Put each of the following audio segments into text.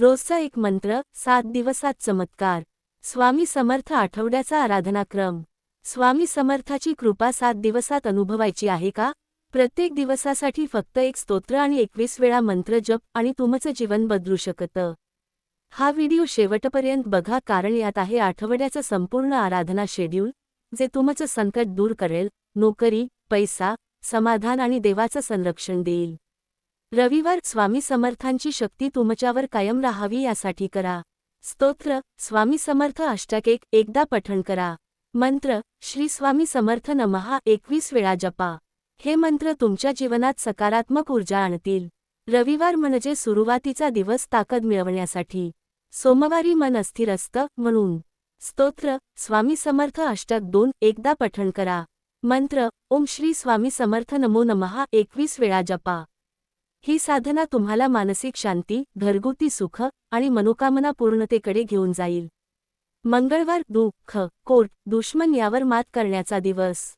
रोजचा एक मंत्र सात दिवसात चमत्कार. स्वामी समर्थ आठवड्याचा आराधनाक्रम. स्वामी समर्थाची कृपा सात दिवसात अनुभवायची आहे का? प्रत्येक दिवसासाठी फक्त एक स्तोत्र आणि एकवीस वेळा मंत्र जप आणि तुमचं जीवन बदलू शकतं. हा व्हिडिओ शेवटपर्यंत बघा कारण यात आहे आठवड्याचं संपूर्ण आराधना शेड्यूल जे तुमचं संकट दूर करेल नोकरी पैसा समाधान आणि देवाचं संरक्षण देईल. रविवार स्वामी समर्थांची शक्ती तुमच्यावर कायम राहावी यासाठी करा. स्तोत्र स्वामी समर्थ अष्टक एक एकदा पठण करा. मंत्र श्री स्वामी समर्थ नमहा एकवीस वेळा जपा. हे मंत्र तुमच्या जीवनात सकारात्मक ऊर्जा आणतील. रविवार म्हणजे सुरुवातीचा दिवस ताकद मिळवण्यासाठी. सोमवारी मन अस्थिर असतं म्हणून. स्तोत्र स्वामी समर्थ अष्टक दोन एकदा पठण करा. मंत्र ओम श्री स्वामी समर्थ नमो नमहा एकवीस वेळा जपा. ही साधना तुम्हाला मानसिक शांती घरगुती सुख आणि मनोकामना पूर्णतेकडे घेऊन जाईल. मंगळवार दुःख कोट दुश्मन यावर मात करण्याचा दिवस.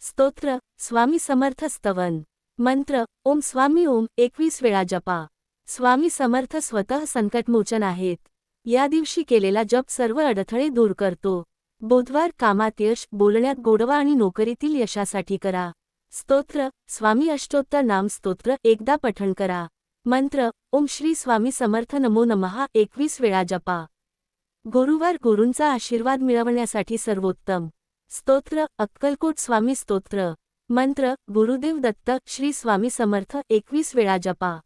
स्तोत्र स्वामी समर्थ स्तवन. मंत्र ओम स्वामी ओम एकवीस वेळा जपा. स्वामी समर्थ स्वतः संकटमोचन आहेत. या दिवशी केलेला जप सर्व अडथळे दूर करतो. बुधवार कामात यश बोलण्यात गोडवा आणि नोकरीतील यशासाठी करा. स्तोत्र स्वामी अष्टोत्तर नाम स्तोत्र एकदा पठण करा. मंत्र ओम श्री स्वामी समर्थ नमो नमहा एकवीस वेळा जपा. गुरुवार गुरूंचा आशीर्वाद मिळवण्यासाठी सर्वोत्तम. स्तोत्र अक्कलकोट स्वामी स्तोत्र. मंत्र गुरुदेव दत्त श्री स्वामी समर्थ एकवीस वेळा जपा.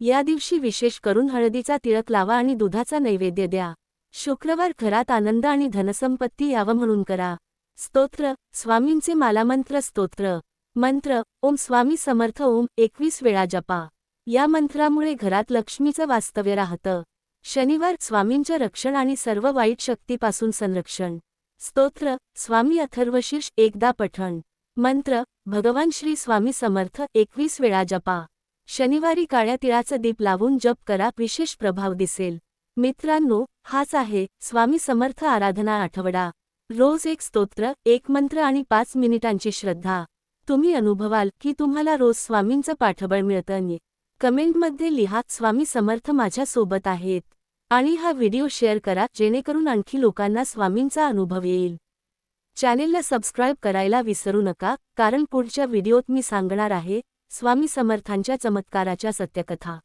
या दिवशी विशेष करून हळदीचा तिळक लावा आणि दुधाचा नैवेद्य द्या. शुक्रवार घरात आनंद आणि धनसंपत्ती यावं म्हणून करा. स्तोत्र स्वामींचे मालामंत्र स्तोत्र. मंत्र ओम स्वामी समर्थ ओम एकवीस वेळा जपा. या मंत्रामुळे घरात लक्ष्मीचं वास्तव्य राहतं. शनिवार स्वामींचं रक्षण आणि सर्व वाईट शक्तीपासून संरक्षण. स्तोत्र स्वामी अथर्वशीर्ष एकदा पठण. मंत्र भगवान श्री स्वामी समर्थ एकवीस वेळा जपा. शनिवारी काळ्या तिळाचं दीप लावून जप करा विशेष प्रभाव दिसेल. मित्रांनो हाच आहे स्वामी समर्थ आराधना आठवडा. रोज एक स्तोत्र एक मंत्र आणि पाच मिनिटांची श्रद्धा. तुम्ही अनुभवाल की तुम्हाला रोज स्वामींचं पाठबळ मिळतं कमेंटमध्ये लिहा स्वामी समर्थ माझ्यासोबत आहेत. आणि हा व्हिडिओ शेअर करा जेणेकरून आणखी लोकांना स्वामींचा अनुभव येईल. चॅनेलला सबस्क्राईब करायला विसरू नका कारण पुढच्या व्हिडिओत मी सांगणार आहे स्वामी समर्थांच्या चमत्काराच्या सत्यकथा.